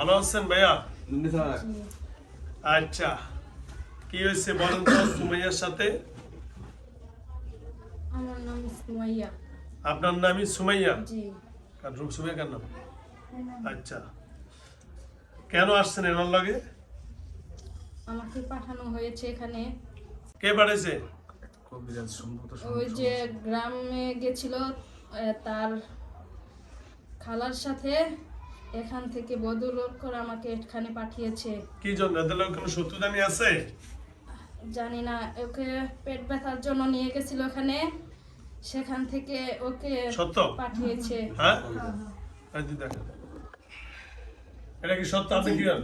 ভালো আছেন ভাইয়া আচ্ছা কি হয়েছে বলেন তো সুমাইয়ার সাথে? আমার নাম সুমাইয়া। আপনার নামই সুমাইয়া? জি। কার সুমাইয়া কার নাম? আচ্ছা। কেন আসছেন এনার লগে? আমাকে পাঠানো হয়েছে এখানে। কে পাঠাইছে? ওই যে গ্রামে গেছিল তার খালার সাথে। এখান থেকে বদৌলত করে আমাকে এখানে পাঠিয়েছে। কি জন্য এদের লগে কোনো শত্রুতানি আছে? জানি না ওকে পেট ব্যথার জন্য নিয়ে গেছিল ওখানে। সেখান থেকে ওকে সত্য? পাঠিয়েছে। হ্যাঁ? এই যে দেখেন। এটা কি সত্য? আপনি কি করেন?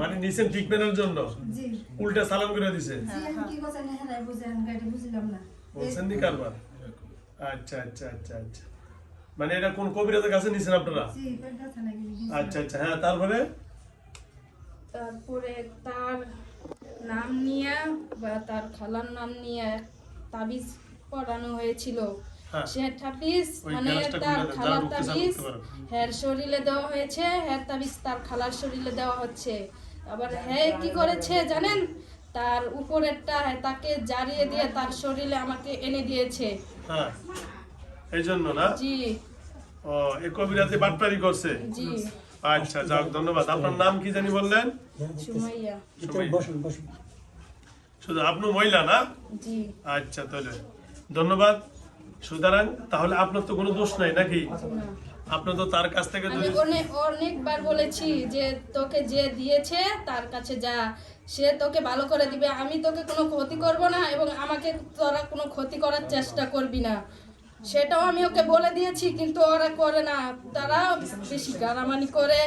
মানে নিছেন ট্রিটমেন্টের জন্য? জি। উল্টা সালাম করে দিছে? জি আমি কি কথা নেহারাই বুঝেন গাড়ি বুঝলাম না। বলছেন নি কারবার? আচ্ছা আচ্ছা আচ্ছা আচ্ছা। মানে এটা কোন কবিরাজের কাছে নিছেন আপনারা? আচ্ছা আচ্ছা হ্যাঁ তারপরে? তারপরে তার নাম নিয়ে বা তার খালার নাম নিয়ে তাবিজ পড়ানো হয়েছিল। হ্যাঁ। সে তাবিজ মানে তার খালার তাবিজ শরীরে দেওয়া হয়েছে হ্যার তাবিজ তার খালার শরীরে দেওয়া হচ্ছে। আবার হ্যাঁ কি করেছে জানেন? তার উপরেরটা হ্যাঁ, তাকে জারিয়ে দিয়ে তার শরীরে আমাকে এনে দিয়েছে। হ্যাঁ এই জন্য না? জি। ও এই কবিরাজে বাটপারি করছে। জি। আচ্ছা যাক ধন্যবাদ। আপনার নাম কি জানি বললেন? সুমাইয়া। শুধু আপনি মহিলা না? জি। আচ্ছা তাহলে ধন্যবাদ। সুতরাং তাহলে আপনার তো কোনো দোষ নাই নাকি? আপনার তো তার কাছ থেকে অনেকবার বলেছি যে তোকে যে দিয়েছে তার কাছে যা। সে তোকে ভালো করে দিবে। আমি তোকে কোনো ক্ষতি করব না এবং আমাকে তোরা কোনো ক্ষতি করার চেষ্টা করবি না। সেটাও আমি ওকে বলে দিয়েছি কিন্তু ওরা করে না। তারা বেশি গারামানি করে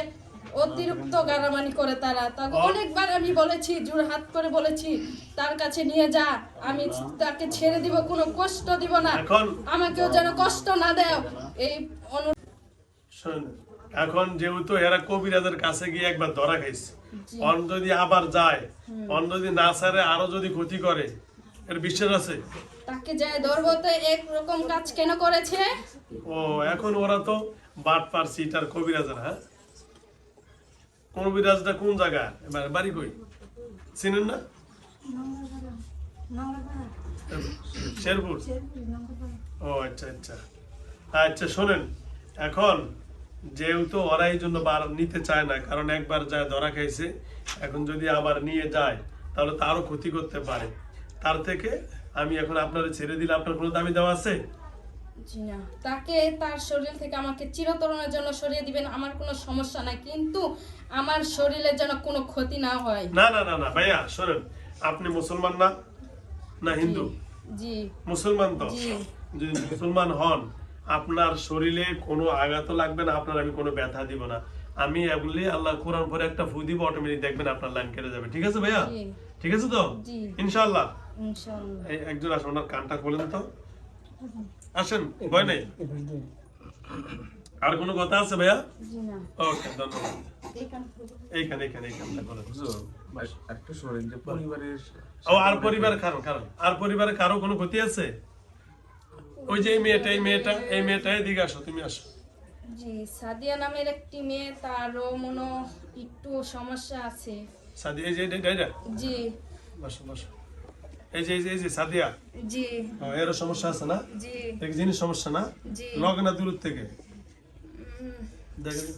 অতিরিক্ত গারামানি করে তারা। তাকে অনেকবার আমি বলেছি জোর হাত করে বলেছি তার কাছে নিয়ে যা আমি তাকে ছেড়ে দিব কোনো কষ্ট দিব না। আমাকেও যেন কষ্ট না দেয় এই অনু এখন যেহেতু এরা কবিরাজের কাছে গিয়ে একবার ধরা খাইছে। অন যদি আবার যায় অন যদি না সারে আরও যদি ক্ষতি করে এর বিশ্বাস আছে? তাকে যায় একরকম কাজ কেন করেছে? ও, এখন ওরা তো বাট হ্যাঁ? কবিরাজটা কোন জায়গা? এবার বাড়ি কই? চিনেন না? শেরপুর? ও আচ্ছা আচ্ছা। আচ্ছা শোনেন, এখন যেহেতু ওরা এই জন্য বার নিতে চায় না, কারণ একবার যায় ধরা খাইছে, এখন যদি আবার নিয়ে যায়, তাহলে তারও ক্ষতি করতে পারে। তার থেকে আমি এখন আপনারা ছেড়ে দিলে আপনার কোনো দাবি দেওয়া আছে? জি না। তাকে তার শরীর থেকে আমাকে চিরতরণের জন্য সরিয়ে দিবেন আমার কোনো সমস্যা নাই। কিন্তু আমার শরীরের যেন কোনো ক্ষতি না হয়। না না না না ভাইয়া শোনেন আপনি মুসলমান না? না হিন্দু? জি। মুসলমান তো? জি। যদি মুসলমান হন আপনার শরীরে কোনো আঘাতও লাগবে না আপনার আমি কোনো ব্যথা দিব না। আমি এগুলি আল্লাহ কোরআন পরে একটা ফু দিব অটোমেটিক দেখবেন আপনার লাইন কেটে যাবে। ঠিক আছে ভাইয়া? ঠিক আছে তো। ইনশাআল্লাহ। একজন আসুন ওনার কানটা খোলেন তো। আসেন ভয় নেই? আর কোনো কথা আছে ভাইয়া? ওকে ধন্যবাদ। এইখানে এইখানে এইখানটা খোলেন একটা শোনেন যে পরিবারের ও আর আর পরিবারে কারও কোনো ক্ষতি আছে? ওই যে এই মেয়েটা এই মেয়েটা এই মেয়েটা এদিকে আসো তুমি আসো। জি সাদিয়া নামের একটি মেয়ে তারও মনে একটু সমস্যা আছে। সাদিয়া এই যে। জি। বসো বসো। এই যে এই যে সাদিয়া। জি। এরও সমস্যা আছে না? জি। এক জিনিস সমস্যা না? জি। লগে না দূর থেকে। দেখেন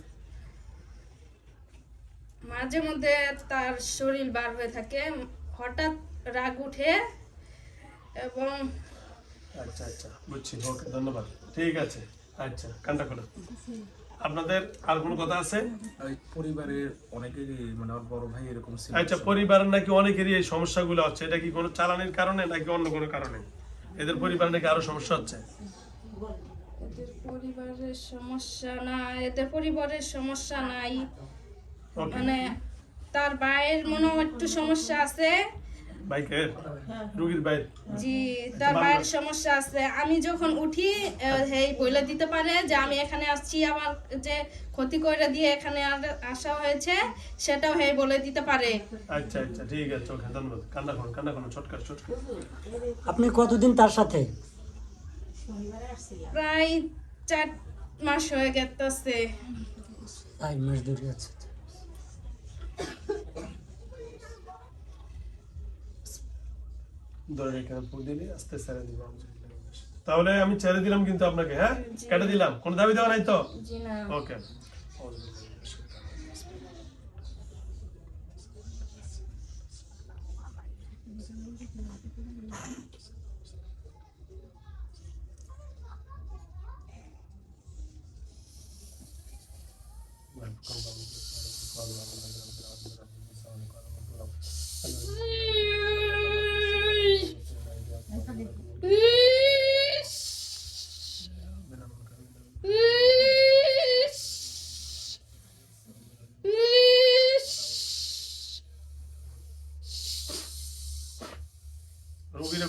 মাঝে মধ্যে তার শরীর বার হয়ে থাকে। হঠাৎ রাগ উঠে এবং আচ্ছা আচ্ছা বুঝছি। ওকে ধন্যবাদ। ঠিক আছে। আচ্ছা কান্টা খোলো। আপনাদের আর কোনো কথা আছে? ওই পরিবারের অনেকেরই মানে বড় ভাই এরকম ছিল আচ্ছা পরিবারের নাকি অনেকেরই এই সমস্যাগুলো হচ্ছে এটা কি কোনো চালানির কারণে নাকি অন্য কোনো কারণে? এদের পরিবারে নাকি আরও সমস্যা হচ্ছে? এদের পরিবারের সমস্যা না এদের পরিবারের সমস্যা নাই। মানে তার ভাইয়ের মনে একটু সমস্যা আছে। বাইকের? রুগীর বাইর জি তার ভাইয়ের সমস্যা আছে। আমি যখন উঠি হেই বলে দিতে পারে যে আমি এখানে আসছি আমার যে ক্ষতি করে দিয়ে এখানে আসা হয়েছে সেটাও হেই বলে দিতে পারে। আচ্ছা আচ্ছা ঠিক আছে ওকে ধন্যবাদ। কান্না করুন কান্না করুন ছটকার ছটকার আপনি কতদিন তার সাথে? প্রায় চার মাস হয়ে গেছে তাই মাস ধরে আছে। ধরে এখানে ফুল দিলে আস্তে ছেড়ে দিব তাহলে আমি ছেড়ে দিলাম কিন্তু আপনাকে হ্যাঁ কেটে দিলাম কোনো দাবি দেওয়া নাই তো জি না ওকে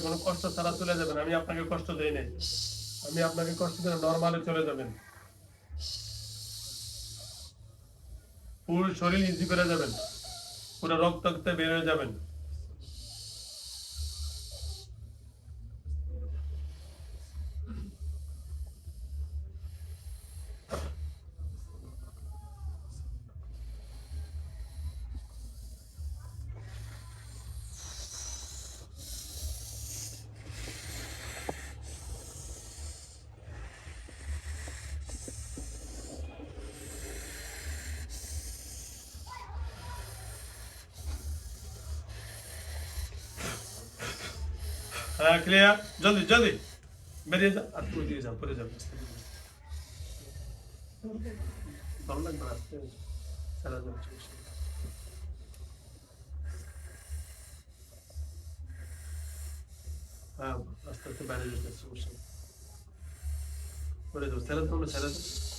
কোনো কষ্ট ছাড়া চলে যাবেন, আমি আপনাকে কষ্ট দেই নাই। আমি আপনাকে কষ্ট দিলে নর্মালে চলে যাবেন। পুরো শরীর ইজি করে যাবেন। পুরো রক্তে বের হয়ে যাবেন। হ্যাঁ ক্লিয়ার জলদি জলদি বেরিয়ে যান আর তুই দিয়ে যান পরে যান ভালো লাগবে না আস্তে সারা যান হ্যাঁ আস্তে আস্তে বাইরে যেতে সমস্যা নেই। পরে যাব ছেড়ে দেবো না ছেড়ে দেবো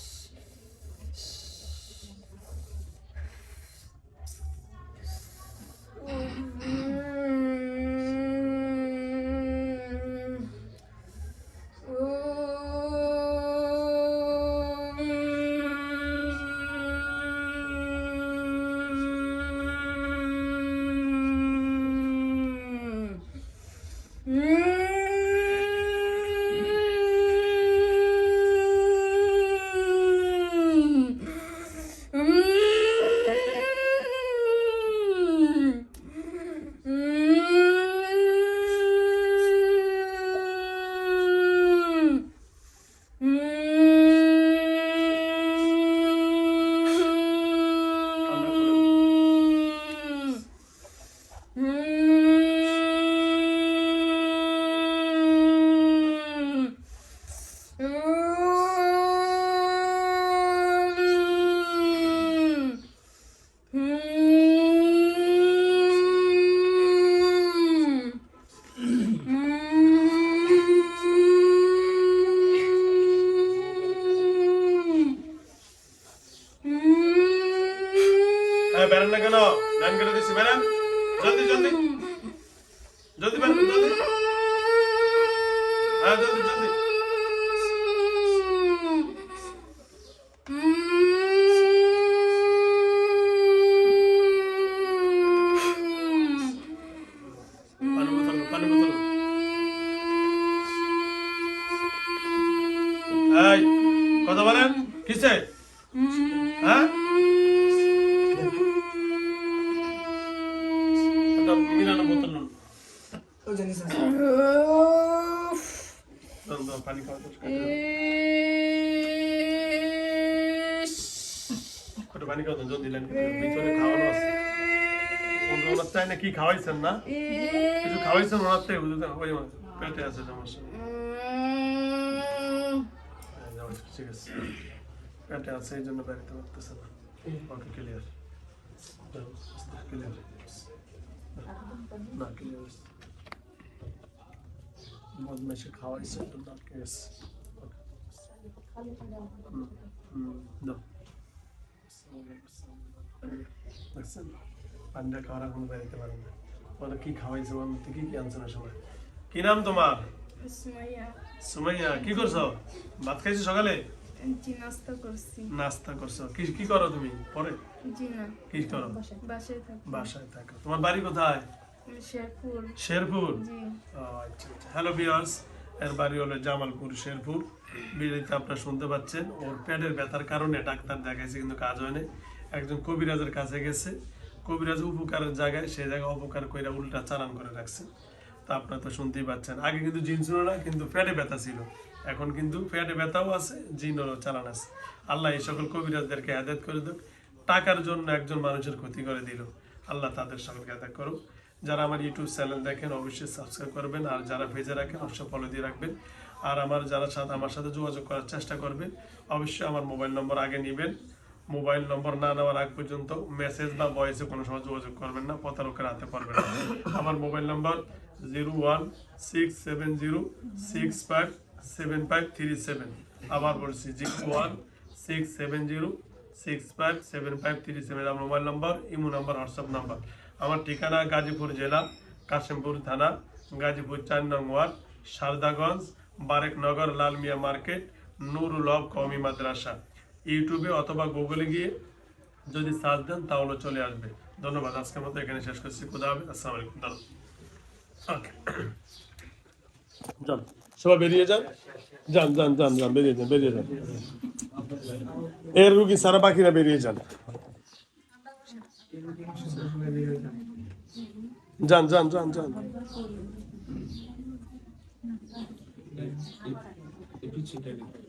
হ্যাঁ বেরেন না কেন? লাইন কেটে দিচ্ছি বেরেন জলদি জলদি। জলদি বেরেন জলদি। হ্যাঁ জলদি জলদি। কথা বলেন? কিসে হ্যাঁ একটা মিলানো বোতল নুন দাও, দাও, পানি খাওয়া দরকার। একটু পানি খাওয়া লাইন করে। ভিতরে খাওয়ানো আছে। না কি খাওয়াইছেন না? কিছু খাওয়াইছেন ওনার থেকে? বুঝতে ওই পেটে আছে এই জন্য ক্লিয়ার না। ক্লিয়ার বদমাইশে খাওয়াইছে কেস দাও। দেখছেন? পান্ডা খাওয়ার এখন বেরোতে পারেন না। বলে কি খাওয়াইছে মধ্যে কি কি আনছে সময় কি নাম তোমার? সুমাইয়া। কি করছ? ভাত খাইছো সকালে? জি নাস্তা করছি। নাস্তা করছ। কি কি করো তুমি? পরে? জি না। কি করো? বাসায় থাকি। বাসায় থাকো। তোমার বাড়ি কোথায়? শেরপুর। শেরপুর? জি। আচ্ছা আচ্ছা। হ্যালো ভিউয়ার্স এর বাড়ি হলো জামালপুর শেরপুর। বিড়িতে আপনারা শুনতে পাচ্ছেন, ওর পেটের ব্যথার কারণে ডাক্তার দেখাইছে, কিন্তু কাজ হয়নি একজন কবিরাজের কাছে গেছে। কবিরাজ উপকারের জায়গায় সেই জায়গায় অপকার কইরা উল্টা চালান করে রাখছে। তা আপনারা তো শুনতেই পাচ্ছেন। আগে কিন্তু জিন ছিল না, কিন্তু পেটে ব্যথা ছিল। এখন কিন্তু পেটে ব্যথাও আছে জিনেরও চালান আছে। আল্লাহ এই সকল কবিরাজদেরকে হেদায়ত করে দেখ টাকার জন্য একজন মানুষের ক্ষতি করে দিল। আল্লাহ তাদের সকলকে হেদায়ত করুক। যারা আমার ইউটিউব চ্যানেল দেখেন, অবশ্যই সাবস্ক্রাইব করবেন। আর যারা ভেজে রাখেন, অবশ্যই ফলো দিয়ে রাখবেন। আর আমার যারা সাথে, আমার সাথে যোগাযোগ করার চেষ্টা করবেন, অবশ্যই আমার মোবাইল নম্বর আগে নেবেন। মোবাইল নম্বর না নেওয়ার আগ পর্যন্ত মেসেজ বা ভয়েসে কোনো সময় যোগাযোগ করবেন না, প্রতারকের হাতে পারবেন না। আমার mobile number zero one six seven zero six five seven five three seven আবার বলছি zero one six seven zero six five seven five three seven আমার mobile number imo number WhatsApp number আমার ঠিকানা গাজীপুর জেলা, কাশিমপুর থানা, গাজীপুর চার নং ওয়ার্ড, সারদাগঞ্জ বারেকনগর লালমিয়া মার্কেট, নুরুল হক, কওমি মাদ্রাসা। ইউটিউবে অথবা গুগলে গিয়ে যদি সার্চ দেন, তাহলে চলে আসবে। ধন্যবাদ, আজকের মতো এখানে শেষ করছি। খুদা হবে আসসালামু আলাইকুম। যান, সবাই বেরিয়ে যান। যান যান যান যান, বেরিয়ে যান বেরিয়ে যান। এর রুগী সারা বাকিরা বেরিয়ে যান। যান যান যান যান পিছিয়ে